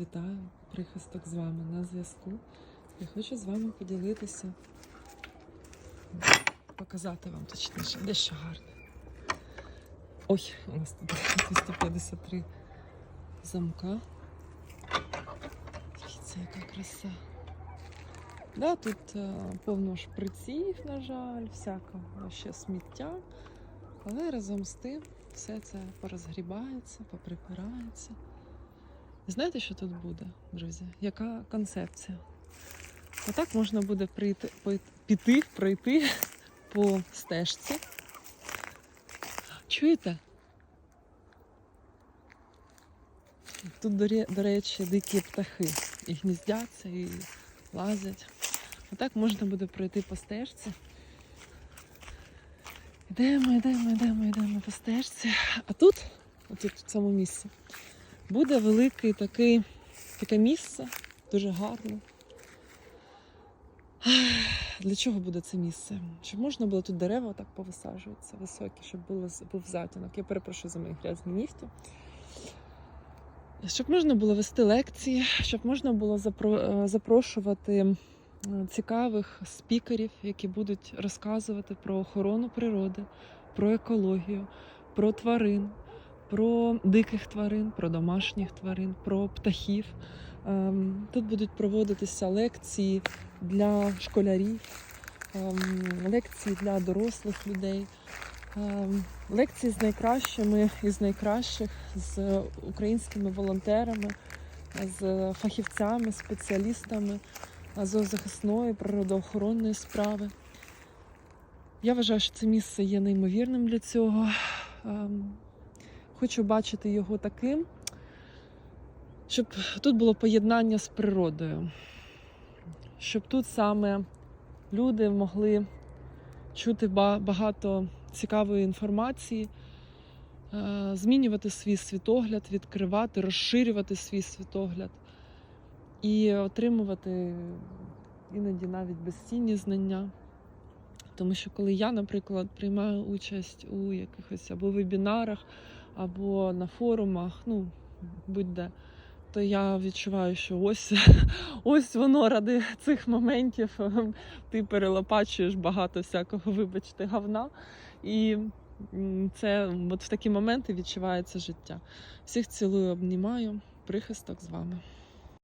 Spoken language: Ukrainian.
Вітаю! Прихисток з вами на зв'язку. Я хочу з вами поділитися, показати вам точніше, дещо гарне. Ой, у нас тут 253 замка. Дивіться, яка краса. Да, тут е, повно шприців, на жаль, всякого ще сміття. Але разом з тим все це порозгрібається, поприпирається. Знаєте, що тут буде, друзі? Яка концепція? Отак можна буде прийти, піти, пройти по стежці. Чуєте? Тут, до речі, дикі птахи і гніздяться, і лазять. Отак можна буде пройти по стежці. Йдемо, йдемо, йдемо, йдемо по стежці. А тут, отут в цьому місці, буде великий такий, таке місце, дуже гарне. Для чого буде це місце? Щоб можна було тут дерева так повисаджуватися, високі, щоб було, був затінок. Я перепрошую за мої грязні нігті. Щоб можна було вести лекції, щоб можна було е, запрошувати цікавих спікерів, які будуть розказувати про охорону природи, про екологію, про тварин, про диких тварин, про домашніх тварин, про птахів. Ем, Тут будуть проводитися лекції для школярів, ем, лекції для дорослих людей, ем, лекції з найкращими із найкращих, з українськими волонтерами, з фахівцями, спеціалістами зоозахисної, природоохоронної справи. Я вважаю, що це місце є неймовірним для цього. Хочу бачити його таким, щоб тут було поєднання з природою, щоб тут саме люди могли чути багато цікавої інформації, е, змінювати свій світогляд, відкривати, розширювати свій світогляд і отримувати іноді навіть безцінні знання. Тому що коли я, наприклад, приймаю участь у якихось або вебінарах, або на форумах, ну будь-де, то я відчуваю, що ось, ось воно ради цих моментів ем, ти перелопачуєш багато всякого, вибачте, говна. І це от в такі моменти відчувається життя. Всіх цілую, обнімаю. Прихисток з вами.